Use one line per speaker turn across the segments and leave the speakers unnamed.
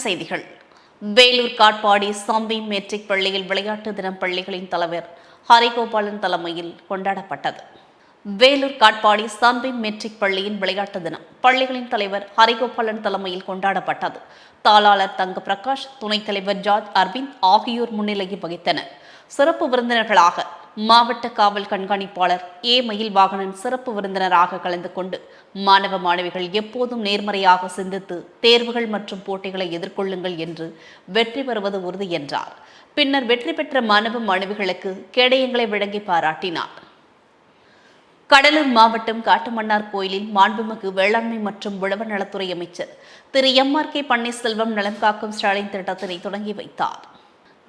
தமிழன் செய்திகள். Vellore Katpadi zombie matric பள்ளியில் விளையாட்டு தினம் பள்ளிகளின் தலைவர் ஹரிகோபாலன் தலைமையில் கொண்டாடப்பட்டது. வேலூர் காட்பாடி சாம்பி மெட்ரிக் பள்ளியின் விளையாட்டு தினம் பள்ளிகளின் தலைவர் ஹரிகோபாலன் தலைமையில் கொண்டாடப்பட்டது. தாளாளர் தங்க பிரகாஷ் துணைத் தலைவர் ஜார்ஜ் அரவிந்த் ஆகியோர் முன்னிலையில் வகித்தனர். சிறப்பு விருந்தினர்களாக மாவட்ட காவல் கண்காணிப்பாளர் ஏ மயில் வாகனன் சிறப்பு விருந்தினராக கலந்து கொண்டு மாணவ மாணவிகள் எப்போதும் நேர்மறையாக சிந்தித்து தேர்வுகள் மற்றும் போட்டிகளை எதிர்கொள்ளுங்கள் என்று வெற்றி பெறுவது உறுதி என்றார். பின்னர் வெற்றி பெற்ற மாணவ மாணவிகளுக்கு கேடயங்களை வழங்கி பாராட்டினார். கடலூர் மாவட்டம் காட்டுமன்னார் கோயிலில் மாண்புமிகு வேளாண்மை மற்றும் உழவர் நலத்துறை அமைச்சர் திரு எம் ஆர் கே பன்னீர்செல்வம் நலம் காக்கும் ஸ்டாலின் திட்டத்தினை தொடங்கி வைத்தார்.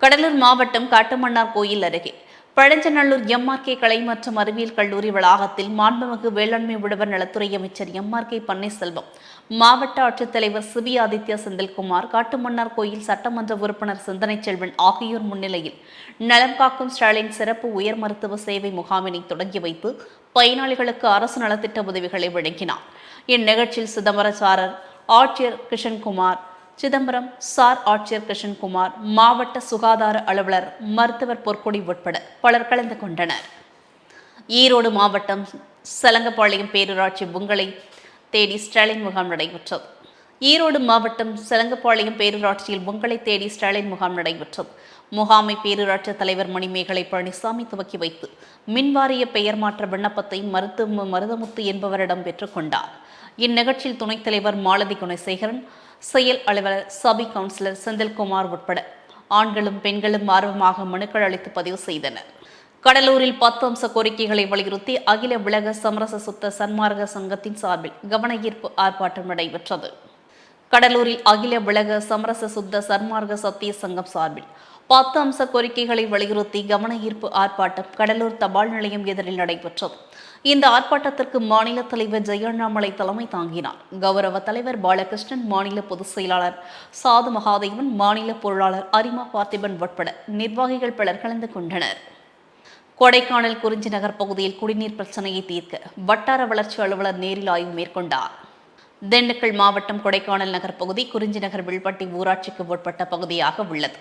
கடலூர் மாவட்டம் காட்டுமன்னார் கோயில் அருகே பழஞ்சநல்லூர் எம்ஆர்கே கலை மற்றும் அறிவியல் கல்லூரி வளாகத்தில் மாண்புமிகு வேளாண்மை உழவர் நலத்துறை அமைச்சர் எம்ஆர்கே பன்னீர்செல்வம் மாவட்ட ஆட்சித்தலைவர் சிபி ஆதித்யா செந்தில்குமார் காட்டுமன்னார் கோயில் சட்டமன்ற உறுப்பினர் சிந்தனை செல்வன் ஆகியோர் முன்னிலையில் நலம் காக்கும் ஸ்டாலின் சிறப்பு உயர் மருத்துவ சேவை முகாமினை தொடங்கி வைத்து பயனாளிகளுக்கு அரசு நலத்திட்ட உதவிகளை வழங்கினார். இந்நிகழ்ச்சியில் சிதம்பரச்சாரர் ஆட்சியர் கிஷன்குமார் சிதம்பரம் சார் ஆட்சியர் கிருஷ்ணன்குமார் மாவட்ட சுகாதார அலுவலர் மருத்துவர் பொற்கொடி உட்பட பலர் கலந்து கொண்டனர். ஈரோடு மாவட்டம் சலங்கப்பாளையம் பேரூராட்சி பொங்கலை தேடி ஸ்டாலின் முகாம் நடைபெற்றது. ஈரோடு மாவட்டம் செலங்கப்பாளையம் பேரூராட்சியில் பொங்கலை தேடி ஸ்டாலின் முகாம் நடைபெற்றது. முகாமை பேரூராட்சி தலைவர் மணிமேகலை பழனிசாமி துவக்கி வைத்து மின்வாரிய பெயர் மாற்ற விண்ணப்பத்தை மருத்துவ மருதமுத்து என்பவரிடம் பெற்றுக்கொண்டார் இந்நிகழ்ச்சியில் துணைத் தலைவர் மாலதி குணசேகரன் செயல் அலுவலர் சபி கவுன்சிலர் செந்தில்குமார் உட்பட ஆண்களும் பெண்களும் ஆர்வமாக மனுக்கள் அளித்து பதிவு செய்தனர். கடலூரில் பத்து அம்ச கோரிக்கைகளை வலியுறுத்தி அகில உலக சமரச சுத்த சன்மார்க்க சங்கத்தின் சார்பில் கவன ஈர்ப்பு ஆர்ப்பாட்டம் நடைபெற்றது. கடலூரில் அகில உலக சமரச சுத்த சன்மார்க்க சத்திய சங்கம் சார்பில் பத்து அம்ச கோரிக்கைகளை வலியுறுத்தி கவன ஈர்ப்பு ஆர்ப்பாட்டம் கடலூர் தபால் நிலையம் எதிரில் நடைபெற்றது. இந்த ஆர்ப்பாட்டத்திற்கு மாநில தலைவர் ஜெயண்ணாமலை தலைமை தாங்கினார். கௌரவ தலைவர் பாலகிருஷ்ணன் மாநில பொதுச் செயலாளர் சாது மகாதேவன் மாநில பொருளாளர் அரிமா பார்த்திபன் உட்பட நிர்வாகிகள் பலர் கலந்து கொண்டனர். கொடைக்கானல் குறிஞ்சி நகர் பகுதியில் குடிநீர் பிரச்சனையை தீர்க்க வட்டார வளர்ச்சி அலுவலர் நேரில் ஆய்வு மேற்கொண்டார். திண்டுக்கல் மாவட்டம் கொடைக்கானல் நகர் பகுதி குறிஞ்சி நகர் வில்பட்டி ஊராட்சிக்கு உட்பட்ட பகுதியாக உள்ளது.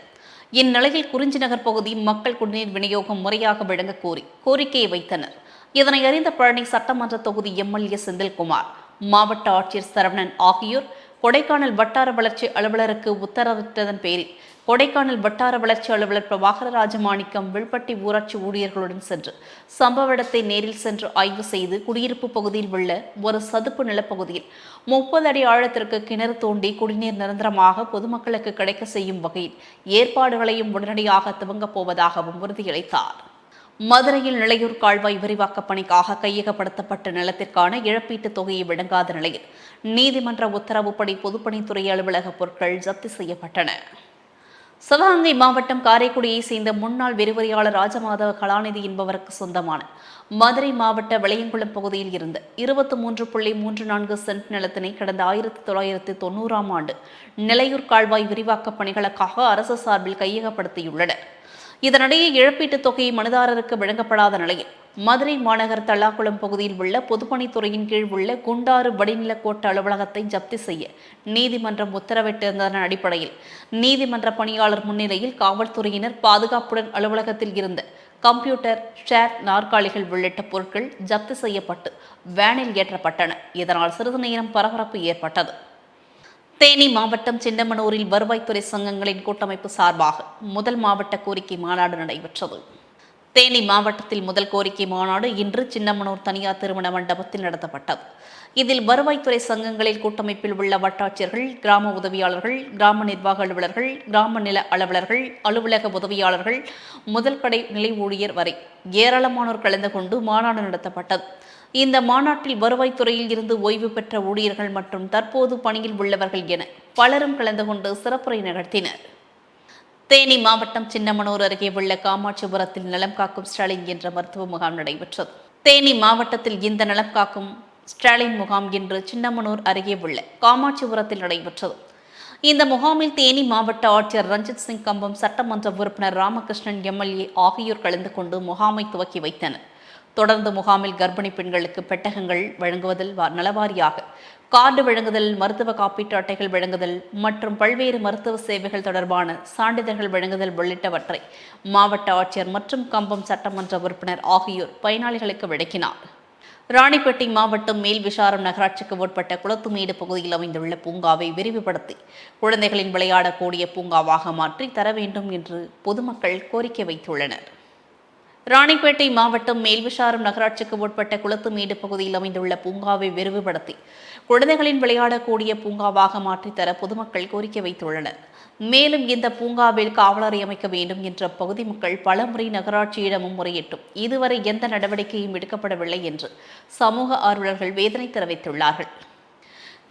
இந்நிலையில் குறிஞ்சி நகர் பகுதி மக்கள் குடிநீர் விநியோகம் முறையாக வழங்க கோரி கோரிக்கையை வைத்தனர். இதனை அறிந்த பழனி சட்டமன்ற தொகுதி எம்எல்ஏ செந்தில்குமார் மாவட்ட ஆட்சியர் சரவணன் ஆகியோர் கொடைக்கானல் வட்டார வளர்ச்சி அலுவலருக்கு உத்தரவிட்டதன் பேரில் கொடைக்கானல் வட்டார வளர்ச்சி அலுவலர் பிரபாகர ராஜமாணிக்கம் வில்பட்டி ஊராட்சி ஊழியர்களுடன் சென்று சம்பவ இடத்தை நேரில் சென்று ஆய்வு செய்து குடியிருப்பு பகுதியில் உள்ள ஒரு சதுப்பு நிலப்பகுதியில் முப்பது அடி ஆழத்திற்கு கிணறு தோண்டி குடிநீர் நிரந்தரமாக பொதுமக்களுக்கு கிடைக்க செய்யும் வகையில் ஏற்பாடுகளையும் உடனடியாக துவங்கப் போவதாகவும் உறுதியளித்தார். மதுரையில் நிலையூர் கால்வாய் விரிவாக்கப் பணிக்காக கையகப்படுத்தப்பட்ட நிலத்திற்கான இழப்பீட்டுத் தொகையை வழங்காத நிலையில் நீதிமன்ற உத்தரவுப்படி பொதுப்பணித்துறை அலுவலக பொருட்கள் ஜப்தி செய்யப்பட்டன. சிவகங்கை மாவட்டம் காரைக்குடியை சேர்ந்த முன்னாள் விரிவுரையாளர் ராஜமாதவ கலாநிதி என்பவருக்கு சொந்தமான மதுரை மாவட்ட விளையங்குளம் பகுதியில் இருந்த இருபத்தி மூன்று புள்ளி மூன்று நான்கு சென்ட் நிலத்தினை கடந்த ஆயிரத்தி தொள்ளாயிரத்தி தொண்ணூறாம் ஆண்டு நிலையூர் கால்வாய் விரிவாக்கப் பணிகளுக்காக அரசு சார்பில் கையகப்படுத்தியுள்ளனர். இதனிடையே இழப்பீட்டுத் தொகையை மனுதாரருக்கு வழங்கப்படாத நிலையில் மதுரை மாநகர் தல்லாக்குளம் பகுதியில் உள்ள பொதுப்பணித்துறையின் கீழ் உள்ள குண்டாறு வடிநில கோட்ட அலுவலகத்தை ஜப்தி செய்ய நீதிமன்றம் உத்தரவிட்டிருந்ததன் அடிப்படையில் நீதிமன்ற பணியாளர் முன்னிலையில் காவல்துறையினர் பாதுகாப்புடன் அலுவலகத்தில் இருந்த கம்ப்யூட்டர் ஷேர் நாற்காலிகள் உள்ளிட்ட பொருட்கள் ஜப்தி செய்யப்பட்டு வேனில் ஏற்றப்பட்டன. இதனால் சிறிது நேரம் பரபரப்பு ஏற்பட்டது. தேனி மாவட்டம் சின்னமனூரில் வருவாய்த்துறை சங்கங்களின் கூட்டமைப்பு சார்பாக முதல் மாவட்ட கோரிக்கை மாநாடு நடைபெற்றது. தேனி மாவட்டத்தில் முதல் கோரிக்கை மாநாடு இன்று சின்னமனூர் தனியார் திருமண மண்டபத்தில் நடத்தப்பட்டது. இதில் வருவாய்த்துறை சங்கங்களில் கூட்டமைப்பில் உள்ள வட்டாட்சியர்கள் கிராம உதவியாளர்கள் கிராம நிர்வாக அலுவலர்கள் கிராம நில அலுவலர்கள் அலுவலக உதவியாளர்கள் முதல் கடை நிலை ஊழியர் வரை ஏராளமானோர் கலந்து கொண்டு மாநாடு நடத்தப்பட்டது. இந்த மாநாட்டில் வருவாய்த்துறையில் இருந்து ஓய்வு பெற்ற ஊழியர்கள் மற்றும் தற்போது பணியில் உள்ளவர்கள் என பலரும் கலந்து கொண்டு சிறப்புரை நிகழ்த்தினர். தேனி மாவட்டம் சின்னமனூர் அருகே உள்ள காமாட்சிபுரத்தில் நலம் காக்கும் ஸ்டாலின் என்ற மருத்துவ முகாம் நடைபெற்றது. தேனி மாவட்டத்தில் இந்த நலம் காக்கும் ஸ்டாலின் முகாம் இன்று சின்னமனூர் அருகே உள்ள காமாட்சிபுரத்தில் நடைபெற்றது. இந்த முகாமில் தேனி மாவட்ட ஆட்சியர் ரஞ்சித் சிங் கம்பம் சட்டமன்ற உறுப்பினர் ராமகிருஷ்ணன் எம்எல்ஏ ஆகியோர் கலந்து கொண்டு முகாமை துவக்கி வைத்தனர். தொடர்ந்து முகாமில் கர்ப்பிணி பெண்களுக்கு பெட்டகங்கள் வழங்குவதில் நலவாரியாக. கார்டு வழங்குதல் மருத்துவ காப்பீட்டு அட்டைகள் வழங்குதல் மற்றும் பல்வேறு மருத்துவ சேவைகள் தொடர்பான சான்றிதழ்கள் வழங்குதல் உள்ளிட்டவற்றை மாவட்ட ஆட்சியர் மற்றும் கம்பம் சட்டமன்ற உறுப்பினர் ஆகியோர் பயனாளிகளுக்கு விளக்கினார். ராணிப்பேட்டை மாவட்டம் மேல் விசாரம் நகராட்சிக்கு உட்பட்ட குளத்துமேடு பகுதியில் அமைந்துள்ள பூங்காவை விரிவுபடுத்தி குழந்தைகளின் விளையாடக்கூடிய பூங்காவாக மாற்றி தர வேண்டும் என்று பொதுமக்கள் கோரிக்கை வைத்துள்ளனர். ராணிப்பேட்டை மாவட்டம் மேல்விசாரம் நகராட்சிக்கு உட்பட்ட குளத்துமேடு பகுதியில் அமைந்துள்ள பூங்காவை விரிவுபடுத்தி குழந்தைகளின் விளையாடக்கூடிய பூங்காவாக மாற்றித்தர பொதுமக்கள் கோரிக்கை வைத்துள்ளனர். மேலும் இந்த பூங்காவில் காவலரை அமைக்க வேண்டும் என்ற பகுதி மக்கள் பலமுறை நகராட்சியிடமும் முறையிட்டும். இதுவரை எந்த நடவடிக்கையும் எடுக்கப்படவில்லை என்று சமூக ஆர்வலர்கள் வேதனை தெரிவித்துள்ளார்கள்.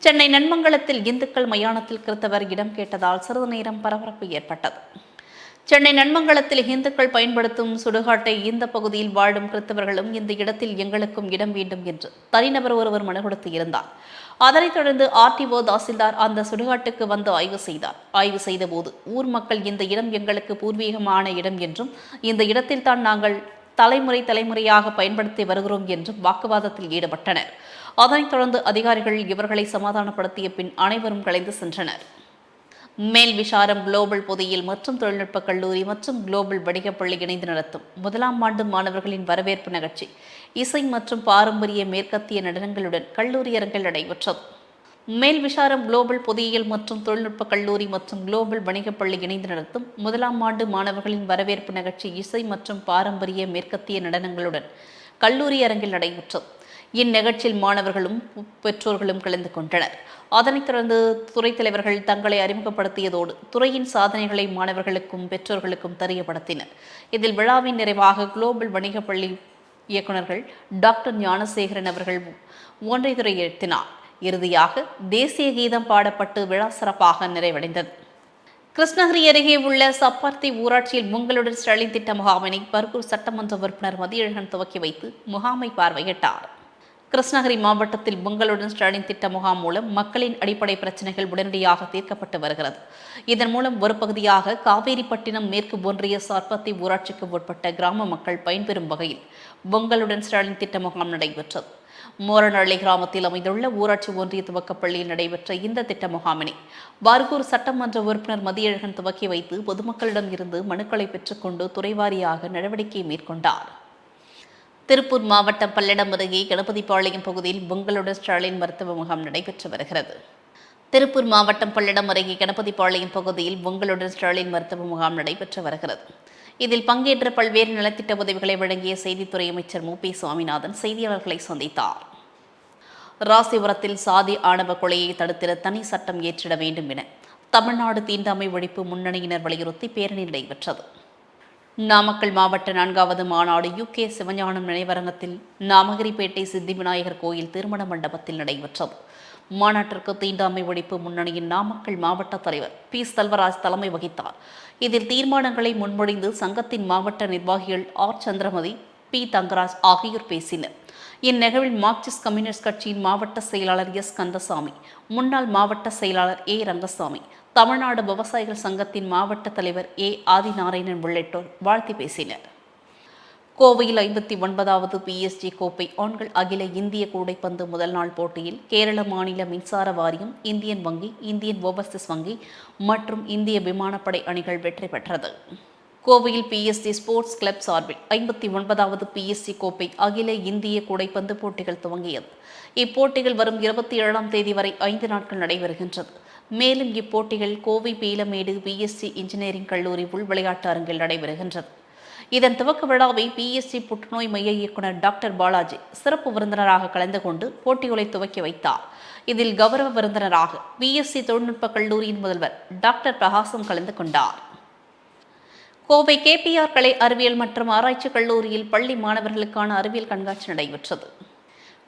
சென்னை நன்மங்கலத்தில் இந்துக்கள் மயானத்தில் கிறித்தவர் இடம் கேட்டதால் சிறிது நேரம் பரபரப்பு ஏற்பட்டது. சென்னை நன்மங்கலத்தில் இந்துக்கள் பயன்படுத்தும் சுடுகாட்டை இந்த பகுதியில் வாழும் கிறித்தவர்களும் இந்த இடத்தில் எங்களுக்கும் இடம் வேண்டும் என்று தனிநபர் ஒருவர் மனு கொடுத்து இருந்தார். அதனைத் தொடர்ந்து ஆர்டிஓ தாசில்தார் அந்த சுடுகாட்டுக்கு வந்து ஆய்வு செய்தார். ஆய்வு செய்தபோது ஊர் மக்கள் இந்த இடம் எங்களுக்கு பூர்வீகமான இடம் என்றும் இந்த இடத்தில் தான் நாங்கள் தலைமுறை தலைமுறையாக பயன்படுத்தி வருகிறோம் என்றும் வாக்குவாதத்தில் ஈடுபட்டனர். அதனைத் தொடர்ந்து அதிகாரிகள் இவர்களை சமாதானப்படுத்திய பின் அனைவரும் கலைந்து சென்றனர். மேல் விசாரம் குளோபல் பொதியில் மற்றும் தொழில்நுட்ப கல்லூரி மற்றும் குளோபல் வணிகப்பள்ளி இணைந்து நடத்தும். முதலாம் ஆண்டு மாணவர்களின் வரவேற்பு நிகழ்ச்சி இசை மற்றும் பாரம்பரிய மேற்கத்திய நடனங்களுடன் கல்லூரி அரங்கில் நடைபெற்றது. மேல் விசாரம் குளோபல் பொதியியல் மற்றும் தொழில்நுட்ப கல்லூரி மற்றும் குளோபல் வணிகப்பள்ளி இணைந்து நடத்தும். முதலாம் ஆண்டு மாணவர்களின் வரவேற்பு நிகழ்ச்சி இசை மற்றும் பாரம்பரிய மேற்கத்திய நடனங்களுடன் கல்லூரி அரங்கில் நடைபெற்றது. இந்நிகழ்ச்சியில் மாணவர்களும் பெற்றோர்களும் கலந்து கொண்டனர். அதனைத் தொடர்ந்து துறை தலைவர்கள் தங்களை அறிமுகப்படுத்தியதோடு துறையின் சாதனைகளை மாணவர்களுக்கும் பெற்றோர்களுக்கும் தெரியப்படுத்தினர். இதில் விழாவின் நிறைவாக குளோபல் வணிக பள்ளி இயக்குநர்கள் டாக்டர் ஞானசேகரன் அவர்கள் ஒன்றை ஏற்றினார் இறுதியாக தேசிய கீதம் பாடப்பட்டு விழா சிறப்பாக நிறைவடைந்தது. கிருஷ்ணகிரி அருகே உள்ள சப்பார்த்தி ஊராட்சியில் உங்களுடன் ஸ்டாலின் திட்ட முகாமினை பர்கூர் சட்டமன்ற உறுப்பினர் மதியழகன் துவக்கி வைத்து முகாமை பார்வையிட்டார். கிருஷ்ணகிரி மாவட்டத்தில் பொங்கலுடன் ஸ்டாலின் திட்ட முகாம் மூலம் மக்களின் அடிப்படை பிரச்சனைகள் உடனடியாக தீர்க்கப்பட்டு வருகிறது. இதன் மூலம் ஒரு பகுதியாக காவேரிப்பட்டினம் மேற்கு ஒன்றிய சார்பத்தி ஊராட்சிக்கு உட்பட்ட கிராம மக்கள் பயன்பெறும் வகையில் பொங்கலுடன் ஸ்டாலின் திட்ட முகாம் நடைபெற்றது. மோரநள்ளி கிராமத்தில் அமைந்துள்ள ஊராட்சி ஒன்றிய துவக்கப்பள்ளியில் நடைபெற்ற இந்த திட்ட முகாமினை பார்கூர் சட்டமன்ற உறுப்பினர் மதியழகன் துவக்கி வைத்து பொதுமக்களிடம் இருந்து மனுக்களை பெற்றுக்கொண்டு துறைவாரியாக நடவடிக்கை மேற்கொண்டார். திருப்பூர் மாவட்டம் பல்லடம் அருகே கணபதிபாளையம் பகுதியில் பொங்கலுடன் ஸ்டாலின் மருத்துவ முகாம் நடைபெற்று வருகிறது. திருப்பூர் மாவட்டம் பல்லடம் அருகே கணபதிபாளையம் பகுதியில் பொங்கலுடன் ஸ்டாலின் மருத்துவ முகாம் நடைபெற்று வருகிறது. இதில் பங்கேற்ற பல்வேறு நலத்திட்ட உதவிகளை வழங்கிய செய்தித்துறை அமைச்சர் மு. பி. சுவாமிநாதன் செய்தியாளர்களை சந்தித்தார். ராசிபுரத்தில் சாதி ஆணவ கொலையை தடுத்திட தனி சட்டம் ஏற்றிட வேண்டும் என தமிழ்நாடு தீண்டாமை ஒழிப்பு முன்னணியினர் வலியுறுத்தி பேரணி நடைபெற்றது. நாமக்கல் மாவட்ட நான்காவது மாநாடு யுகே சிவஞானம் நினைவரங்கத்தில் நாமகிரிப்பேட்டை சித்தி விநாயகர் கோயில் திருமண மண்டபத்தில் நடைபெற்றது. மாநாட்டிற்கு தீண்டாமை ஒழிப்பு முன்னணியின் நாமக்கல் மாவட்ட தலைவர் பி. செல்வராஜ் தலைமை வகித்தார். இதில் தீர்மானங்களை முன்மொழிந்து சங்கத்தின் மாவட்ட நிர்வாகிகள் ஆர். சந்திரமதி பி. தங்கராஜ் ஆகியோர் பேசினர். இந்நிகழ்வில் மார்க்சிஸ்ட் கம்யூனிஸ்ட் கட்சியின் மாவட்ட செயலாளர் எஸ். கந்தசாமி முன்னாள் மாவட்ட செயலாளர் ஏ. ரங்கசாமி தமிழ்நாடு விவசாயிகள் சங்கத்தின் மாவட்ட தலைவர் ஏ. ஆதிநாராயணன் உள்ளிட்டோர் வாழ்த்தி பேசினர். கோவையில் ஐம்பத்தி ஒன்பதாவது பிஎஸ்ஜி கோப்பை ஆண்கள் அகில இந்திய கூடைப்பந்து முதல் நாள் போட்டியில் கேரள மாநில மின்சார வாரியம் இந்தியன் வங்கி இந்தியன் ஓவர்சீஸ் வங்கி மற்றும் இந்திய விமானப்படை அணிகள் வெற்றி பெற்றது. கோவையில் பிஎஸ்சி ஸ்போர்ட்ஸ் கிளப் சார்பில் ஐம்பத்தி ஒன்பதாவது பிஎஸ்சி கோப்பை அகில இந்திய கூடைப்பந்து போட்டிகள் துவங்கியது. இப்போட்டிகள் வரும் இருபத்தி ஏழாம் தேதி வரை ஐந்து நாட்கள் நடைபெறுகின்றது. மேலும் இப்போட்டிகள் கோவை பீலமேடு பிஎஸ்சி இன்ஜினியரிங் கல்லூரி உள் விளையாட்டு அரங்கில் நடைபெறுகின்றது. இதன் துவக்க விழாவை பிஎஸ்சி புற்றுநோய் மைய இயக்குநர் டாக்டர் பாலாஜி சிறப்பு விருந்தினராக கலந்து கொண்டு போட்டிகளை துவக்கி வைத்தார். இதில் கௌரவ விருந்தினராக பிஎஸ்சி தொழில்நுட்ப கல்லூரியின் முதல்வர் டாக்டர் பிரகாசம் கலந்து கொண்டார். கோவை கேபிஆர் கலை அறிவியல் மற்றும் ஆராய்ச்சி கல்லூரியில் பள்ளி மாணவர்களுக்கான அறிவியல் கண்காட்சி நடைபெற்றது.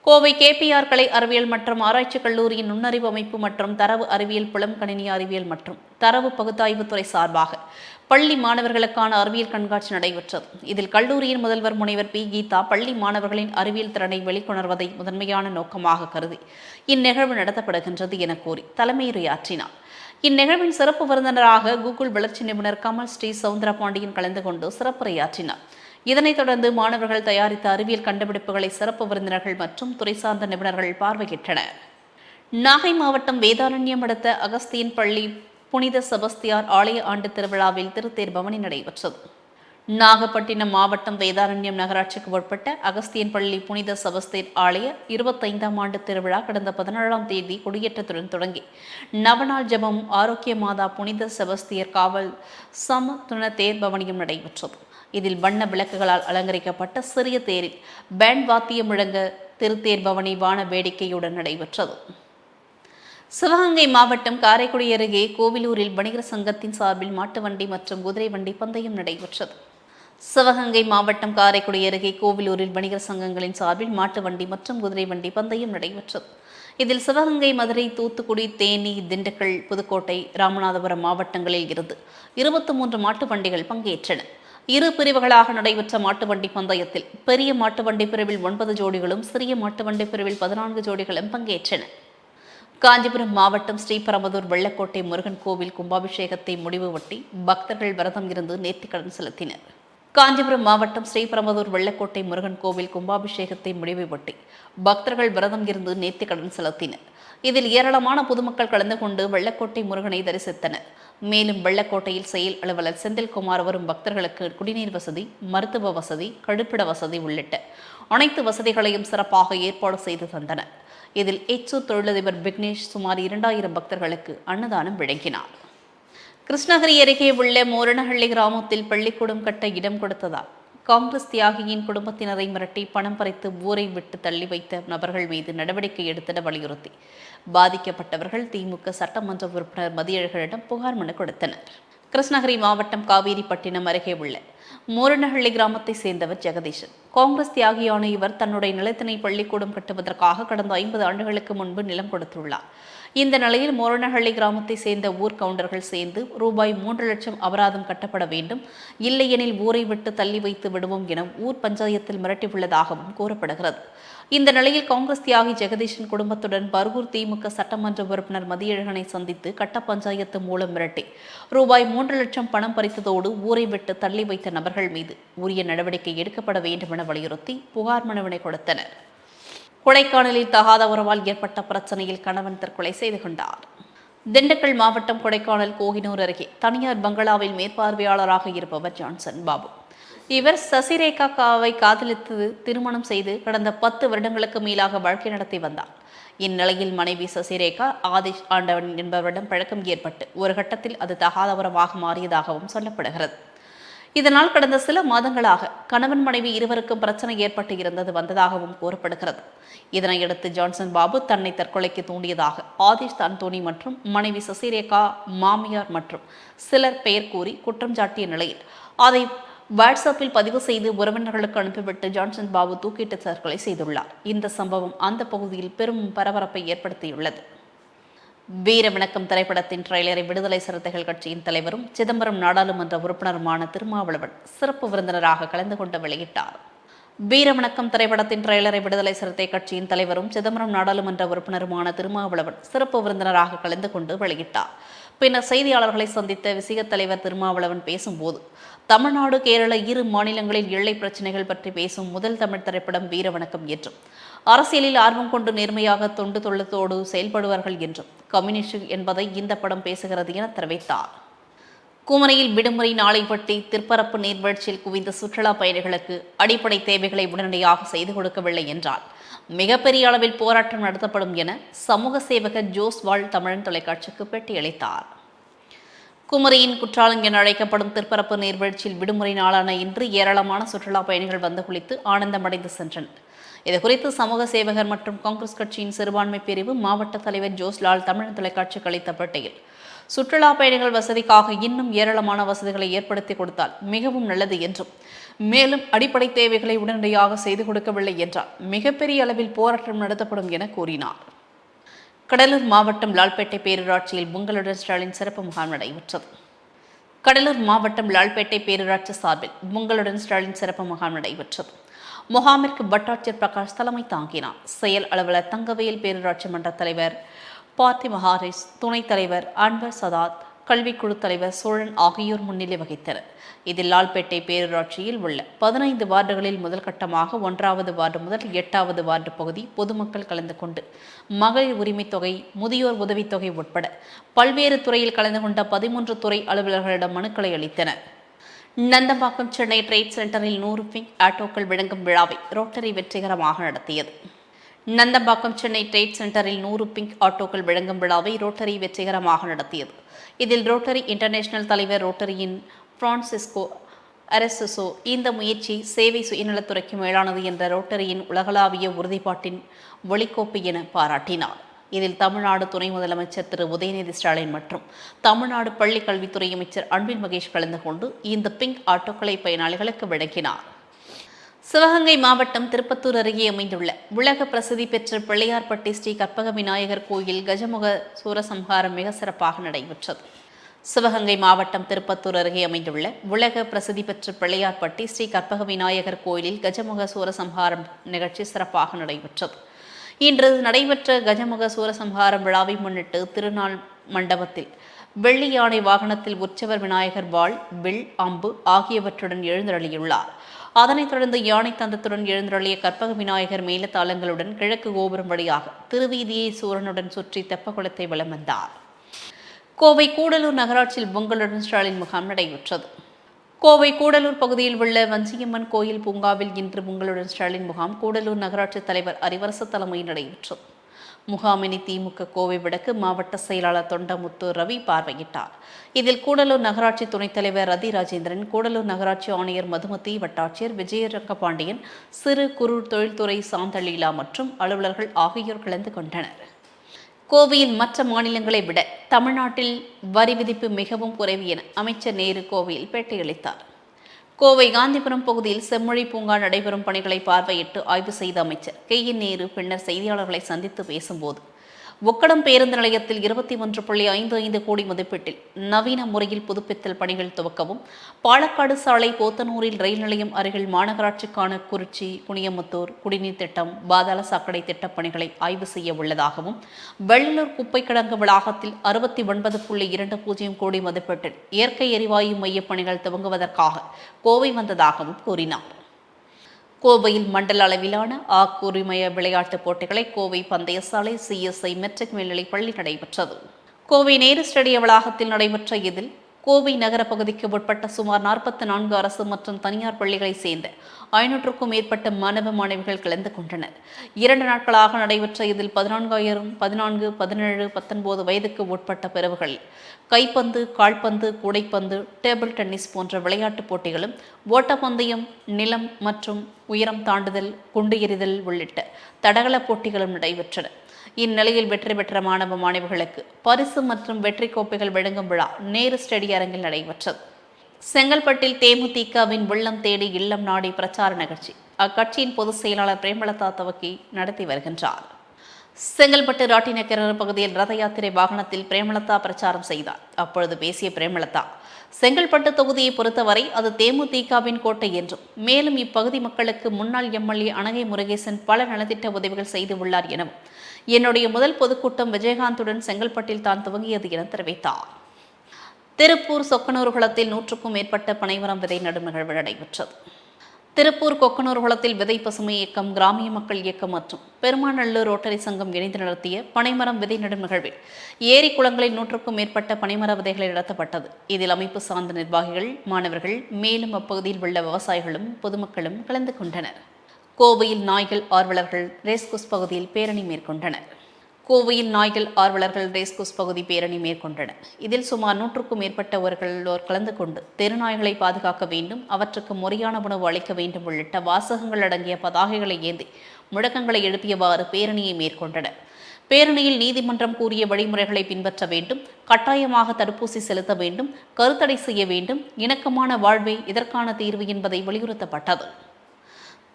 கோவை கேபிஆர் கலை அறிவியல் மற்றும் ஆராய்ச்சி கல்லூரியின் நுண்ணறிவு அமைப்பு மற்றும் தரவு அறிவியல் புலம் கணினி அறிவியல் மற்றும் தரவு பகுத்தாய்வு துறை சார்பாக பள்ளி மாணவர்களுக்கான அறிவியல் கண்காட்சி நடைபெற்றது. இதில் கல்லூரியின் முதல்வர் முனைவர் பி. கீதா பள்ளி மாணவர்களின் அறிவியல் திறனை வெளிக்கொணர்வதை முதன்மையான நோக்கமாக கருதி இந்நிகழ்வு நடத்தப்படுகின்றது என கூறி தலைமையுரையாற்றினார். இந்நிகழ்வின் சிறப்பு விருந்தினராக கூகுள் வளர்ச்சி நிபுணர் கமல் ஸ்ரீ சவுந்தரபாண்டியன் கலந்து கொண்டு சிறப்புரையாற்றினார். இதனைத் தொடர்ந்து மாணவர்கள் தயாரித்த அறிவியல் கண்டுபிடிப்புகளை சிறப்பு விருந்தினர்கள் மற்றும் துறை சார்ந்த நிபுணர்கள் பார்வையிட்டனர். நாகை மாவட்டம் வேதாரண்யம் அடுத்த அகஸ்தியன் பள்ளி புனித செபஸ்தியார் ஆலய ஆண்டு திருவிழாவில் திருத்தேர் பவனி நடைபெற்றது. நாகப்பட்டினம் மாவட்டம் வேதாரண்யம் நகராட்சிக்கு உட்பட்ட அகஸ்தியன் பள்ளி புனித செபஸ்தியர் ஆலய இருபத்தைந்தாம் ஆண்டு திருவிழா கடந்த பதினேழாம் தேதி கொடியேற்றத்துடன் தொடங்கி. நவநாள் ஜபம் ஆரோக்கிய மாதா புனித செபஸ்தியர் காவல் சமத்துண தேர் பவனியும் நடைபெற்றது. இதில் வண்ண விளக்குகளால் அலங்கரிக்கப்பட்ட சிறிய தேரில் பேண்ட் வாத்தியம் முழங்க திருத்தேர் பவனி வான வேடிக்கையுடன் நடைபெற்றது. சிவகங்கை மாவட்டம் காரைக்குடி அருகே கோவிலூரில் வணிகர் சங்கத்தின் சார்பில் மாட்டு வண்டி மற்றும் குதிரை வண்டி பந்தயம் நடைபெற்றது. சிவகங்கை மாவட்டம் காரைக்குடி அருகே கோவிலூரில் வணிகர் சங்கங்களின் சார்பில் மாட்டு வண்டி மற்றும் குதிரை வண்டி பந்தயம் நடைபெற்றது. இதில் சிவகங்கை மதுரை தூத்துக்குடி தேனி திண்டுக்கல் புதுக்கோட்டை ராமநாதபுரம் மாவட்டங்களில் இருந்து இருபத்தி மூன்று மாட்டு வண்டிகள் பங்கேற்றன. இரு பிரிவுகளாக நடைபெற்ற மாட்டு வண்டி பந்தயத்தில் பெரிய மாட்டுவண்டி பிரிவில் ஒன்பது ஜோடிகளும் சிறிய மாட்டுவண்டி பிரிவில் பதினான்கு ஜோடிகளும் பங்கேற்றன. காஞ்சிபுரம் மாவட்டம் ஸ்ரீபரம்பதூர் வெள்ளக்கோட்டை முருகன் கோவில் கும்பாபிஷேகத்தை முடிவு ஒட்டி பக்தர்கள் விரதம் இருந்து நேர்த்திக்கடன் செலுத்தினர். காஞ்சிபுரம் மாவட்டம் ஸ்ரீபரம்பதூர் வெள்ளக்கோட்டை முருகன் கோவில் கும்பாபிஷேகத்தை முடிவை ஒட்டி பக்தர்கள் விரதம் இருந்து நேர்த்திக்கடன் செலுத்தினர். இதில் ஏராளமான பொதுமக்கள் கலந்து கொண்டு வெள்ளக்கோட்டை முருகனை தரிசித்தனர். மேலும் வெள்ளக்கோட்டையில் செயல் அலுவலர் செந்தில்குமார் வரும் பக்தர்களுக்கு குடிநீர் வசதி மருத்துவ வசதி கழிப்பிட வசதி உள்ளிட்ட அனைத்து வசதிகளையும் சிறப்பாக ஏற்பாடு செய்து தந்தனர். இதில் எச்சூர் தொழிலதிபர் விக்னேஷ் சுமார் இரண்டாயிரம் பக்தர்களுக்கு அன்னதானம் வழங்கினார். கிருஷ்ணகிரி அருகே உள்ள மோரணஹள்ளி கிராமத்தில் பள்ளிக்கூடம் கட்ட இடம் கொடுத்ததால் காங்கிரஸ் தியாகியின் குடும்பத்தினரை மிரட்டி பணம் பறித்து ஊரை விட்டு தள்ளி வைத்த நபர்கள் மீது நடவடிக்கை எடுத்திட வலியுறுத்தி. பாதிக்கப்பட்டவர்கள் திமுக சட்டமன்ற உறுப்பினர் மதியழகரிடம் புகார் மனு கொடுத்தனர். கிருஷ்ணகிரி மாவட்டம் காவேரிப்பட்டினம் அருகே உள்ள மோரணஹள்ளி கிராமத்தை சேர்ந்தவர் ஜெகதீஷன் காங்கிரஸ் தியாகியான இவர் தன்னுடைய நிலத்தினை பள்ளிக்கூடம் கட்டுவதற்காக கடந்த ஐம்பது ஆண்டுகளுக்கு முன்பு நிலம் கொடுத்துள்ளார். இந்த நிலையில் மோரணஹள்ளி கிராமத்தை சேர்ந்த ஊர் கவுண்டர்கள் சேர்ந்து ரூபாய் மூன்று லட்சம் அபராதம் கட்டப்பட வேண்டும். இல்லையெனில் ஊரை விட்டு தள்ளி வைத்து விடுவோம் என ஊர் பஞ்சாயத்தில் மிரட்டியுள்ளதாகவும் கூறப்படுகிறது. இந்த நிலையில் காங்கிரஸ் தியாகி ஜெகதீஷன் குடும்பத்துடன் பர்கூர் திமுக சட்டமன்ற உறுப்பினர் மதியழகனை சந்தித்து கட்ட பஞ்சாயத்து மூலம் மிரட்டி ரூபாய் மூன்று லட்சம் பணம் பறித்ததோடு ஊரை விட்டு தள்ளி வைத்த நபர்கள் மீது உரிய நடவடிக்கை எடுக்கப்பட வேண்டும் என வலியுறுத்தி புகார் மனுவினை கொடுத்தனர். கொடைக்கானலில் தகாத உறவால் ஏற்பட்ட பிரச்சனையில் கணவன் தற்கொலை செய்து கொண்டார். திண்டுக்கல் மாவட்டம் கொடைக்கானல் கோகினூர் அருகே தனியார் பங்களாவில் மேற்பார்வையாளராக இருப்பவர் ஜான்சன் பாபு. இவர் சசிரேகா காவை காதலித்து திருமணம் செய்து கடந்த பத்து வருடங்களுக்கு மேலாக வாழ்க்கை நடத்தி வந்தார். இந்நிலையில் மனைவி சசிரேகா ஆதிஷ் ஆண்டவன் என்பவரிடம் பழக்கம் ஏற்பட்டு ஒரு கட்டத்தில் அது தகாத உறவாக மாறியதாகவும் சொல்லப்படுகிறது. இதனால் கடந்த சில மாதங்களாக கணவன் மனைவி இருவருக்கும் பிரச்சனை ஏற்பட்டு இருந்தது வந்ததாகவும் கூறப்படுகிறது. இதனையடுத்து ஜான்சன் பாபு தன்னை தற்கொலைக்கு தூண்டியதாக ஆதிஷ் தன்தோனி மற்றும் மனைவி சசிரேகா மாமியார் மற்றும் சிலர் பெயர் கூறி குற்றம் சாட்டிய நிலையில் அதை வாட்ஸ்அப்பில் பதிவு செய்து உறவினர்களுக்கு அனுப்பிவிட்டு ஜான்சன் பாபு தூக்கிட்டு தற்கொலை செய்துள்ளார். இந்த சம்பவம் அந்த பகுதியில் பெரும் பரபரப்பை ஏற்படுத்தியுள்ளது. வீரவணக்கம் திரைப்படத்தின் ட்ரெய்லரை விடுதலை சிறுத்தைகள் கட்சியின் தலைவரும் சிதம்பரம் நாடாளுமன்ற உறுப்பினருமான திருமாவளவன் சிறப்பு விருந்தினராக கலந்து கொண்டு வெளியிட்டார். வீரவணக்கம் திரைப்படத்தின் ட்ரெய்லரை விடுதலை சிறுத்தை கட்சியின் தலைவரும் சிதம்பரம் நாடாளுமன்ற உறுப்பினருமான திருமாவளவன் சிறப்பு விருந்தினராக கலந்து கொண்டு வெளியிட்டார். பின்னர் செய்தியாளர்களை சந்தித்த விசிக தலைவர் திருமாவளவன் பேசும்போது தமிழ்நாடு கேரள இரு மாநிலங்களின் எல்லை பிரச்சனைகள் பற்றி பேசும் முதல் தமிழ் திரைப்படம் வீரவணக்கம் என்றும் அரசியலில் ஆர்வம் கொண்டு நேர்மையாக தொண்டு தொள்ளத்தோடு செயல்படுவார்கள் என்றும் கம்யூனிஸ்ட் என்பதை இந்த படம் பேசுகிறது என தெரிவித்தார். குமரியில் விடுமுறை நாளை பற்றி திருப்பரப்பு நீர்வீழ்ச்சியில் குவிந்த சுற்றுலா பயணிகளுக்கு அடிப்படை தேவைகளை உடனடியாக செய்து கொடுக்கவில்லை என்றால் மிகப்பெரிய அளவில் போராட்டம் நடத்தப்படும் என சமூக சேவகர் ஜோஸ் வாழ் தமிழன் தொலைக்காட்சிக்கு பேட்டியளித்தார். குமரியின் குற்றாலம் என அழைக்கப்படும் திருப்பரப்பு நீர்வீழ்ச்சியில் விடுமுறை நாளான இன்று ஏராளமான சுற்றுலா பயணிகள் வந்து குளித்து ஆனந்தமடைந்து சென்றனர். இதுகுறித்து சமூக சேவகர் மற்றும் காங்கிரஸ் கட்சியின் சிறுபான்மை பிரிவு மாவட்ட தலைவர் ஜோஸ்லால் தமிழ் தொலைக்காட்சிக்கு அளித்த பேட்டியில் சுற்றுலா பயணிகள் வசதிக்காக இன்னும் ஏராளமான வசதிகளை ஏற்படுத்தி கொடுத்தால் மிகவும் நல்லது என்றும் மேலும் அடிப்படை தேவைகளை உடனடியாக செய்து கொடுக்கவில்லை என்றால் மிகப்பெரிய அளவில் போராட்டம் நடத்தப்படும் என கூறினார். கடலூர் மாவட்டம் லால்பேட்டை பேரூராட்சியில் பொங்கலுடன் ஸ்டாலின் சிறப்பு முகாம் நடைபெற்றது. கடலூர் மாவட்டம் லால்பேட்டை பேரூராட்சி சார்பில் பொங்கலுடன் ஸ்டாலின் சிறப்பு முகாம் நடைபெற்றது. முகாமிற்கு வட்டாட்சியர் பிரகாஷ் தலைமை தாங்கினார். செயல் அலுவலர் தங்கவேல் பேரூராட்சி மன்ற தலைவர் பார்த்தி மஹாரிஸ் துணைத் தலைவர் அன்வர் சதாத் கல்விக்குழு தலைவர் சோழன் ஆகியோர் முன்னிலை வகித்தனர். இதில் லால்பேட்டை பேரூராட்சியில் உள்ள பதினைந்து வார்டுகளில் முதல் கட்டமாக ஒன்றாவது வார்டு முதல் எட்டாவது வார்டு பகுதி பொதுமக்கள் கலந்து கொண்டு மகளிர் உரிமைத் தொகை முதியோர் உதவித்தொகை உட்பட பல்வேறு துறையில் கலந்து கொண்ட பதிமூன்று துறை அலுவலர்களிடம் மனுக்களை அளித்தனர். நந்தம்பாக்கம் சென்னை ட்ரேட் சென்டரில் நூறு பிங்க் ஆட்டோக்கள் விளங்கும் விழாவை ரோட்டரி வெற்றிகரமாக நடத்தியது. நந்தம்பாக்கம் சென்னை ட்ரேட் சென்டரில் நூறு பிங்க் ஆட்டோக்கள் விளங்கும் விழாவை ரோட்டரி வெற்றிகரமாக நடத்தியது. இதில் ரோட்டரி இன்டர்நேஷனல் தலைவர் ரோட்டரியின் பிரான்சிஸ்கோ அரசசோ இந்த முயற்சி சேவை சுயநலத்துறைக்கு மேலானது என்ற ரோட்டரியின் உலகளாவிய உறுதிப்பாட்டின் ஒளிக்கோப்பு என பாராட்டினார். இதில் தமிழ்நாடு துணை முதலமைச்சர் திரு உதயநிதி ஸ்டாலின் மற்றும் தமிழ்நாடு பள்ளி கல்வித்துறை அமைச்சர் அன்பில் மகேஷ் கலந்து கொண்டு இந்த பிங்க் ஆட்டோக்களை பயனாளிகளுக்கு வழங்கினார் சிவகங்கை மாவட்டம் திருப்பத்தூர் அருகே அமைந்துள்ள உலக பிரசித்தி பெற்ற பிள்ளையார்பட்டி ஸ்ரீ கற்பக விநாயகர் கோயில் கஜமுக சூரசம்ஹாரம் மிக சிறப்பாக நடைபெற்றது. சிவகங்கை மாவட்டம் திருப்பத்தூர் அருகே அமைந்துள்ள உலக பிரசித்தி பெற்ற பிள்ளையார்பட்டி ஸ்ரீ கற்பக விநாயகர் கோயிலில் கஜமுக சூரசம்ஹாரம் நிகழ்ச்சி சிறப்பாக நடைபெற்றது. இன்று நடைபெற்ற கஜமுக சூரசம்ஹாரம் விழாவை முன்னிட்டு திருநாள் மண்டபத்தில் வெள்ளி யானை வாகனத்தில் உற்சவர் விநாயகர் வாள் வில் அம்பு ஆகியவற்றுடன் எழுந்தருளியுள்ளார். அதனைத் தொடர்ந்து யானை தந்தத்துடன் எழுந்தருளிய கற்பக விநாயகர் மேலத்தாளங்களுடன் கிழக்கு கோபுரம் வழியாக திருவீதியை சூரனுடன் சுற்றி தெப்பகுளத்தை வலம் வந்தார். கோவை கூடலூர் நகராட்சியில் பொங்கலுடன் ஸ்டாலின் முகாம் நடைபெற்றது. கோவை கூடலூர் பகுதியில் உள்ள வஞ்சியம்மன் கோயில் பூங்காவில் இன்று உங்களுடன் ஸ்டாலின் முகாம். கூடலூர் நகராட்சி தலைவர் அறிவரசு தலைமையில் நடைபெற்றது. முகாமினி திமுக கோவை வடக்கு மாவட்ட செயலாளர் தொண்டமுத்து ரவி பார்வையிட்டார். இதில் கூடலூர் நகராட்சி துணைத் தலைவர் ரதி ராஜேந்திரன் கூடலூர் நகராட்சி ஆணையர் மதுமதி வட்டாட்சியர் விஜயரங்கபாண்டியன் சிறு குறு தொழில்துறை சாந்தலீலா மற்றும் அலுவலர்கள் ஆகியோர் கலந்து கொண்டனர். கோவையில் மற்ற மாநிலங்களை விட தமிழ்நாட்டில் வரி விதிப்பு மிகவும் குறைவு என அமைச்சர் நேரு கோவையில் பேட்டியளித்தார். கோவை காந்திபுரம் பகுதியில் செம்மொழி பூங்கா நடைபெறும் பணிகளை பார்வையிட்டு ஆய்வு செய்த அமைச்சர் கே என் நேரு பின்னர் செய்தியாளர்களை சந்தித்து பேசும்போது ஒக்கடம் பேருந்து நிலையத்தில் இருபத்தி ஒன்று புள்ளி ஐந்து ஐந்து கோடி மதிப்பீட்டில் நவீன முறையில் புதுப்பித்தல் பணிகள் துவக்கவும். பாலக்காடு சாலை போத்தனூரில் ரயில் நிலையம் அருகில் மாநகராட்சிக்கான குறிச்சி குனியமுத்தூர் குடிநீர் திட்டம் பாதாள சாக்கடை திட்டப் பணிகளை ஆய்வு செய்ய உள்ளதாகவும் வெள்ளலூர் குப்பை கிடங்கு வளாகத்தில் அறுபத்தி ஒன்பது புள்ளி இரண்டு பூஜ்ஜியம் கோடி மதிப்பீட்டில் இயற்கை எரிவாயு மையப் பணிகள் துவங்குவதற்காக கோவை வந்ததாகவும் கூறினார். கோவையில் மண்டல அளவிலான ஆக்குரிமய விளையாட்டுப் போட்டிகளை கோவை பந்தயசாலை சிஎஸ்ஐ மெட்ரிக் மேல்நிலைப் பள்ளி நடைபெற்றது. கோவை நேரு ஸ்டேடிய வளாகத்தில் நடைபெற்ற இதில் கோவை நகர பகுதிக்கு உட்பட்ட சுமார் நாற்பத்தி நான்கு அரசு மற்றும் தனியார் பள்ளிகளைச் சேர்ந்த ஐநூற்றுக்கும் மேற்பட்ட மாணவ மாணவிகள் கலந்து கொண்டனர். இரண்டு நாட்களாக நடைபெற்ற இதில் பதினான்காயிரம் பதினான்கு பதினேழு பத்தொன்பது வயதுக்கு உட்பட்ட பிறவுகள் கைப்பந்து கால்பந்து கூடைப்பந்து டேபிள் டென்னிஸ் போன்ற விளையாட்டுப் போட்டிகளும் ஓட்டப்பந்தயம் நிலம் மற்றும் உயரம் தாண்டுதல் குண்டு எறிதல் உள்ளிட்ட தடகள போட்டிகளும் நடைபெற்றன. இந்நிலையில் வெற்றி பெற்ற மாணவ மாணவிகளுக்கு பரிசு மற்றும் வெற்றி கோப்பைகள் வழங்கும் விழா நேரு ஸ்டேடிய அரங்கில் நடைபெற்றது. செங்கல்பட்டில் தேமுதிகவின் உள்ளம் தேடி இல்லம் நாடி பிரச்சார நிகழ்ச்சி. அக்கட்சியின் பொதுச் செயலாளர் பிரேமலதா துவக்கி நடத்தி வருகின்றார். செங்கல்பட்டு ராட்டினக்கிணறு பகுதியில் ரத யாத்திரை வாகனத்தில் பிரேமலதா பிரச்சாரம் செய்தார். அப்பொழுது பேசிய பிரேமலதா செங்கல்பட்டு தொகுதியை பொறுத்தவரை அது தேமுதிகவின் கோட்டை என்றும் மேலும் இப்பகுதி மக்களுக்கு முன்னாள் எம்எல்ஏ அனகை முருகேசன் பல நலத்திட்ட உதவிகள் செய்து உள்ளார் எனவும் என்னுடைய முதல் பொதுக்கூட்டம் விஜயகாந்துடன் செங்கல்பட்டில் தான் துவங்கியது என தெரிவித்தார். திருப்பூர் சொக்கனூர் குளத்தில் நூற்றுக்கும் மேற்பட்ட பனைமரம் விதை நடும் நிகழ்வு நடைபெற்றது. திருப்பூர் கொக்கனூர் குளத்தில் விதை பசுமை இயக்கம் கிராமிய மக்கள் இயக்கம் மற்றும் பெருமாநல்லூர் ரோட்டரி சங்கம் இணைந்து நடத்திய பனைமரம் விதை நடும் நிகழ்வில் ஏரி குளங்களில் நூற்றுக்கும் மேற்பட்ட பனைமர விதைகளை நடத்தப்பட்டது. இதில் அமைப்பு சார்ந்த நிர்வாகிகள் மாணவர்கள் மேலும் அப்பகுதியில் உள்ள விவசாயிகளும் பொதுமக்களும் கலந்து கொண்டனர். கோவையில் நாய்கள் ஆர்வலர்கள் ரேஸ்குஸ் பகுதியில் பேரணி மேற்கொண்டனர். கோவையில் நாய்கள் ஆர்வலர்கள் ரேஸ்கோஸ் பகுதி பேரணி மேற்கொண்டனர். இதில் சுமார் நூற்றுக்கும் மேற்பட்டவர்களோர் கலந்து கொண்டு தெருநாய்களை பாதுகாக்க வேண்டும் அவற்றுக்கு முறையான உணவு அளிக்க வேண்டும் உள்ளிட்ட வாசகங்கள் அடங்கிய பதாகைகளை ஏந்தி முழக்கங்களை எழுப்பியவாறு பேரணியை மேற்கொண்டனர். பேரணியில் நீதிமன்றம் கூறிய வழிமுறைகளை பின்பற்ற வேண்டும் கட்டாயமாக தடுப்பூசி செலுத்த வேண்டும் கருத்தடை செய்ய வேண்டும் இணக்கமான வாழ்வே இதற்கான தீர்வு என்பதை வலியுறுத்தப்பட்டது.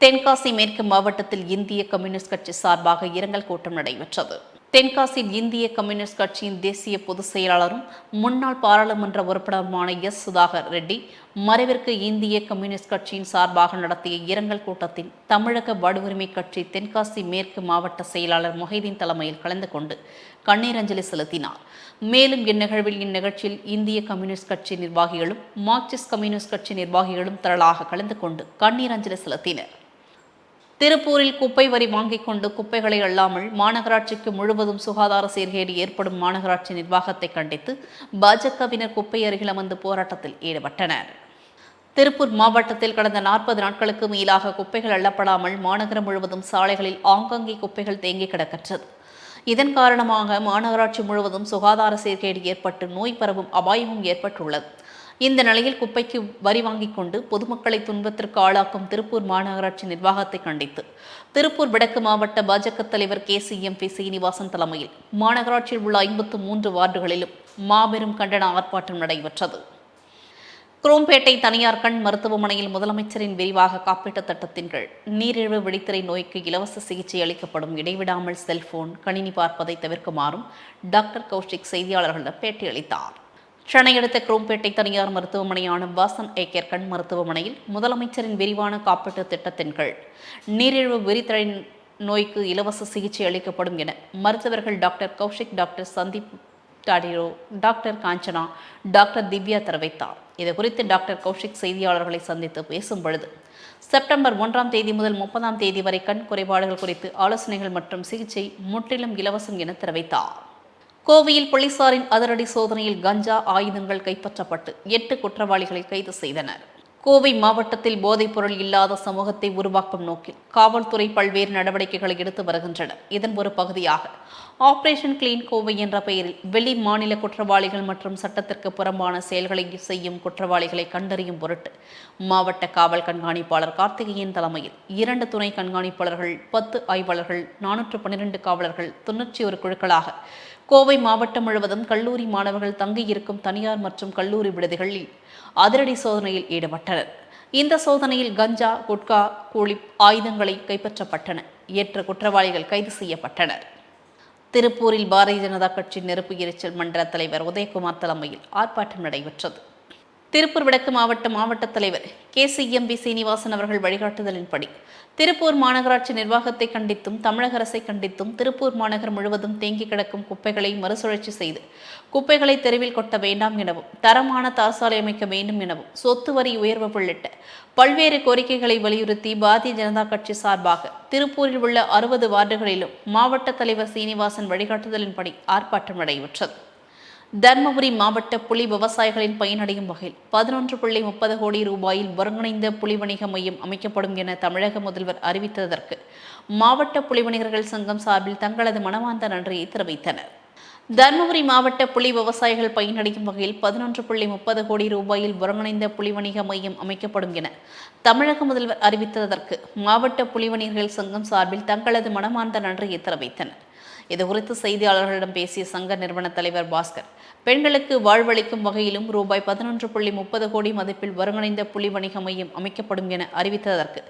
தென்காசி மேற்கு மாவட்டத்தில் இந்திய கம்யூனிஸ்ட் கட்சி சார்பாக இரங்கல் கூட்டம் நடைபெற்றது. தென்காசியில் இந்திய கம்யூனிஸ்ட் கட்சியின் தேசிய பொதுச் செயலாளரும் முன்னாள் பாராளுமன்ற உறுப்பினருமான எஸ். சுதாகர் ரெட்டி மறைவிற்கு இந்திய கம்யூனிஸ்ட் கட்சியின் சார்பாக நடத்திய இரங்கல் கூட்டத்தில் தமிழக வடுவுரிமை கட்சி தென்காசி மேற்கு மாவட்ட செயலாளர் மொஹிதீன் தலைமையில் கலந்து கொண்டு கண்ணீர் அஞ்சலி செலுத்தினார். மேலும் இந்நிகழ்வில் இந்நிகழ்ச்சியில் இந்திய கம்யூனிஸ்ட் கட்சி நிர்வாகிகளும் மார்க்சிஸ்ட் கம்யூனிஸ்ட் கட்சி நிர்வாகிகளும் திரளாக கலந்து கொண்டு கண்ணீர் அஞ்சலி செலுத்தினர். திருப்பூரில் குப்பை வரி வாங்கிக் கொண்டு குப்பைகளை அள்ளாமல் மாநகராட்சிக்கு முழுவதும் சுகாதார சீர்கேடு ஏற்படும் மாநகராட்சி நிர்வாகத்தை கண்டித்து பாஜகவினர் குப்பை அருகில் அமர்ந்து போராட்டத்தில் ஈடுபட்டனர். திருப்பூர் மாவட்டத்தில் கடந்த நாற்பது நாட்களுக்கு மேலாக குப்பைகள் அள்ளப்படாமல் மாநகரம் முழுவதும் சாலைகளில் ஆங்காங்கே குப்பைகள் தேங்கி கிடக்கின்றது. இதன் காரணமாக மாநகராட்சி முழுவதும் சுகாதார சீர்கேடு ஏற்பட்டு நோய் பரவும் அபாயமும் ஏற்பட்டுள்ளது. இந்த நிலையில் குப்பைக்கு வரி வாங்கிக் கொண்டு பொதுமக்களை துன்பத்திற்கு ஆளாக்கும் திருப்பூர் மாநகராட்சி நிர்வாகத்தை கண்டித்து. திருப்பூர் வடக்கு மாவட்ட பாஜக தலைவர் K C M P Srinivasan தலைமையில் மாநகராட்சியில் உள்ள ஐம்பத்து மூன்று வார்டுகளிலும் மாபெரும் கண்டன ஆர்ப்பாட்டம் நடைபெற்றது. குரோம்பேட்டை தனியார் கண் மருத்துவமனையில் முதலமைச்சரின் விரிவாக காப்பீட்டுத் திட்டத்தின் கீழ் நீரிழிவு விழித்திரை நோய்க்கு இலவச சிகிச்சை அளிக்கப்படும் இடைவிடாமல் செல்போன் கணினி பார்ப்பதை தவிர்க்குமாறும் டாக்டர் கௌஷிக் செய்தியாளர்களிடம் பேட்டியளித்தார். சென்னை அடுத்த குரோம்பேட்டை தனியார் மருத்துவமனையான வாசன் ஏக்கர் கண் மருத்துவமனையில் முதலமைச்சரின் விரிவான காப்பீட்டு திட்டத்தின் கீழ் நீரிழிவு விரித்தலின் நோய்க்கு இலவச சிகிச்சை அளிக்கப்படும் என மருத்துவர்கள் டாக்டர் கௌஷிக் டாக்டர் சந்தீப் டாடிரோ டாக்டர் காஞ்சனா டாக்டர் திவ்யா தெரிவித்தார். இது குறித்து டாக்டர் கௌஷிக் செய்தியாளர்களை சந்தித்து பேசும் பொழுது செப்டம்பர் ஒன்றாம் தேதி முதல் முப்பதாம் தேதி வரை கண் குறைபாடுகள் குறித்து ஆலோசனைகள் மற்றும் சிகிச்சை முற்றிலும் இலவசம் என தெரிவித்தார். கோவையில் போலீசாரின் அதிரடி சோதனையில் கஞ்சா ஆயுதங்கள் கைப்பற்றப்பட்டு எட்டு குற்றவாளிகளை கைது செய்தனர். கோவை மாவட்டத்தில் போதைப்பொருள் இல்லாத சமூகத்தை உருவாக்கும் நோக்கில் காவல்துறை பல்வேறு நடவடிக்கைகளை எடுத்து வருகின்றன இதன் ஒரு பகுதியாக ஆபரேஷன் கிளீன் கோவை என்ற பெயரில் வெளி மாநில குற்றவாளிகள் மற்றும் சட்டத்திற்கு புறம்பான செயல்களை செய்யும் குற்றவாளிகளை கண்டறியும் பொருட்டு மாவட்ட காவல் கண்காணிப்பாளர் கார்த்திகேயன் தலைமையில் இரண்டு துணை கண்காணிப்பாளர்கள் பத்து ஆய்வாளர்கள் நானூற்று பன்னிரண்டு காவலர்கள் தொன்னூற்றி ஒரு குழுக்களாக கோவை மாவட்டம் முழுவதும் கல்லூரி மாணவர்கள் தங்கியிருக்கும் தனியார் மற்றும் கல்லூரி விடுதிகளில் அதிரடி சோதனையில் ஈடுபட்டனர். இந்த சோதனையில் கஞ்சா குட்கா கூலி ஆயுதங்களை கைப்பற்றப்பட்டன. ஏற்ற குற்றவாளிகள் கைது செய்யப்பட்டனர். திருப்பூரில் பாரதிய ஜனதா கட்சி நெருப்பு எரிச்சல் மன்ற தலைவர் உதயகுமார் தலைமையில் ஆர்ப்பாட்டம் நடைபெற்றது. திருப்பூர் வடக்கு மாவட்ட மாவட்ட தலைவர் K C M P Srinivasan அவர்கள் வழிகாட்டுதலின்படி திருப்பூர் மாநகராட்சி நிர்வாகத்தை கண்டித்தும் தமிழக அரசை கண்டித்தும் திருப்பூர் மாநகர் முழுவதும் தேங்கி கிடக்கும் குப்பைகளை மறுசுழற்சி செய்து குப்பைகளை தெருவில் கொட்ட வேண்டாம் எனவும் தரமான தாசாலை அமைக்க வேண்டும் எனவும் சொத்து வரி உயர்வு உள்ளிட்ட பல்வேறு கோரிக்கைகளை வலியுறுத்தி பாரதிய ஜனதா கட்சி சார்பாக திருப்பூரில் உள்ள அறுபது வார்டுகளிலும் மாவட்ட தலைவர் சீனிவாசன் வழிகாட்டுதலின்படி ஆர்ப்பாட்டம் நடைபெற்றது. தர்மபுரி மாவட்ட புலி விவசாயிகளின் பயனடையும் வகையில் பதினொன்று புள்ளி முப்பது கோடி ரூபாயில் ஒருங்கிணைந்த புலி வணிக மையம் அமைக்கப்படும் என தமிழக முதல்வர் அறிவித்ததற்கு மாவட்ட புலி வணிகர்கள் சங்கம் சார்பில் தங்களது மனமார்ந்த நன்றியை தெரிவித்தனர். தருமபுரி மாவட்ட புலி விவசாயிகள் பயனடையும் வகையில் பதினொன்று புள்ளி முப்பது கோடி ரூபாயில் ஒருங்கிணைந்த புலி வணிக மையம் அமைக்கப்படும் என தமிழக முதல்வர் அறிவித்ததற்கு மாவட்ட புலி வணிகர்கள் சங்கம் சார்பில் தங்களது மனமார்ந்த நன்றியை தெரிவித்தனர். இதுகுறித்து செய்தியாளர்களிடம் பேசிய சங்க நிறுவன தலைவர் பாஸ்கர் பெண்களுக்கு வாழ்வளிக்கும் வகையிலும் ரூபாய் பதினொன்று புள்ளி முப்பது கோடி மதிப்பில் ஒருங்கிணைந்த புலி வணிக மையம் அமைக்கப்படும் என அறிவித்ததற்கு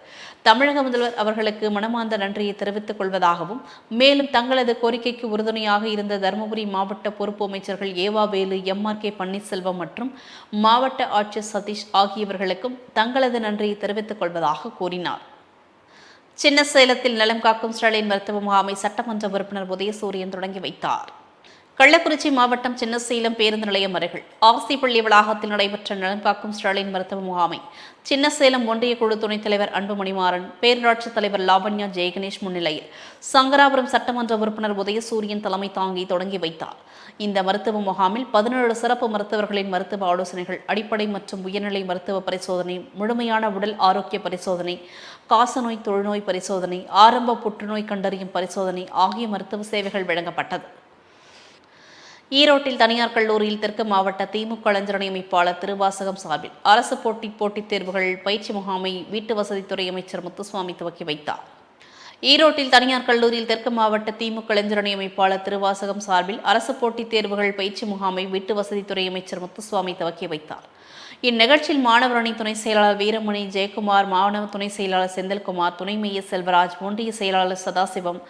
தமிழக முதல்வர் அவர்களுக்கு மனமார்ந்த நன்றியை தெரிவித்துக் கொள்வதாகவும் மேலும் தங்களது கோரிக்கைக்கு உறுதுணையாக இருந்த தருமபுரி மாவட்ட பொறுப்பு அமைச்சர்கள் E V Velu M R K Panneerselvam மற்றும் மாவட்ட ஆட்சியர் சதீஷ் ஆகியவர்களுக்கும் தங்களது நன்றியை தெரிவித்துக் கொள்வதாக கூறினார். சின்ன சேலத்தில் நலம் காக்கும் ஸ்டாலின் மருத்துவ முகாமை சட்டமன்ற உறுப்பினர் உதயசூரியன் தொடங்கி வைத்தார். கள்ளக்குறிச்சி மாவட்டம் சின்னசேலம் பேருந்து நிலையம் அருகில் ஆசிப்பள்ளி வளாகத்தில் நடைபெற்ற நலம் காக்கும் ஸ்டாலின் மருத்துவ முகாமை சின்னசேலம் ஒன்றிய குழு துணைத் தலைவர் அன்புமணிமாறன் பேரூராட்சி தலைவர் லாவண்யா ஜெயகணேஷ் முன்னிலையில் சங்கராபுரம் சட்டமன்ற உறுப்பினர் உதயசூரியன் தலைமை தாங்கி தொடங்கி வைத்தார். இந்த மருத்துவ முகாமில் பதினேழு சிறப்பு மருத்துவர்களின் மருத்துவ ஆலோசனைகள் அடிப்படை மற்றும் உயர்நிலை மருத்துவ பரிசோதனை முழுமையான உடல் ஆரோக்கிய பரிசோதனை காசநோய் தொழுநோய் பரிசோதனை ஆரம்ப புற்றுநோய் கண்டறியும் பரிசோதனை ஆகிய மருத்துவ சேவைகள் வழங்கப்பட்டது. ஈரோட்டில் தனியார் கல்லூரியில் தெற்கு மாவட்ட திமுக இளைஞரணி அமைப்பாளர் திருவாசகம் சார்பில் அரசு போட்டி போட்டித் தேர்வுகள் பயிற்சி முகாமை வீட்டு வசதித்துறை அமைச்சர் முத்துசுவாமி துவக்கி வைத்தார். ஈரோட்டில் தனியார் கல்லூரியில் தெற்கு மாவட்ட திமுக இளைஞரணி அமைப்பாளர் திருவாசகம் சார்பில் அரசு போட்டித் தேர்வுகள் பயிற்சி முகாமை வீட்டு வசதித்துறை அமைச்சர் முத்துசுவாமி துவக்கி வைத்தார். இந்நிகழ்ச்சியில் மாணவரணி துணை செயலாளர் வீரமணி ஜெயக்குமார் மாணவ துணை செயலாளர் செந்தில்குமார் துணை மேயர் செல்வராஜ் ஒன்றிய செயலாளர் சதாசிவம்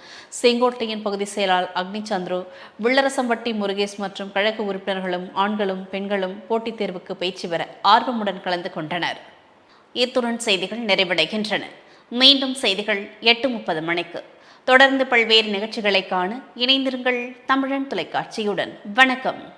செங்கோட்டையன் பகுதி செயலாளர் அக்னிச்சந்துரு வில்லரசம்பட்டி முருகேஷ் மற்றும் கழக உறுப்பினர்களும் ஆண்களும் பெண்களும் போட்டித் தேர்வுக்கு பயிற்சி பெற ஆர்வமுடன் கலந்து கொண்டனர். இத்துடன் செய்திகள் நிறைவடைகின்றன. மீண்டும் செய்திகள் எட்டு முப்பது மணிக்கு. தொடர்ந்து பல்வேறு நிகழ்ச்சிகளை காண இணைந்திருங்கள் தமிழன் தொலைக்காட்சியுடன். வணக்கம்.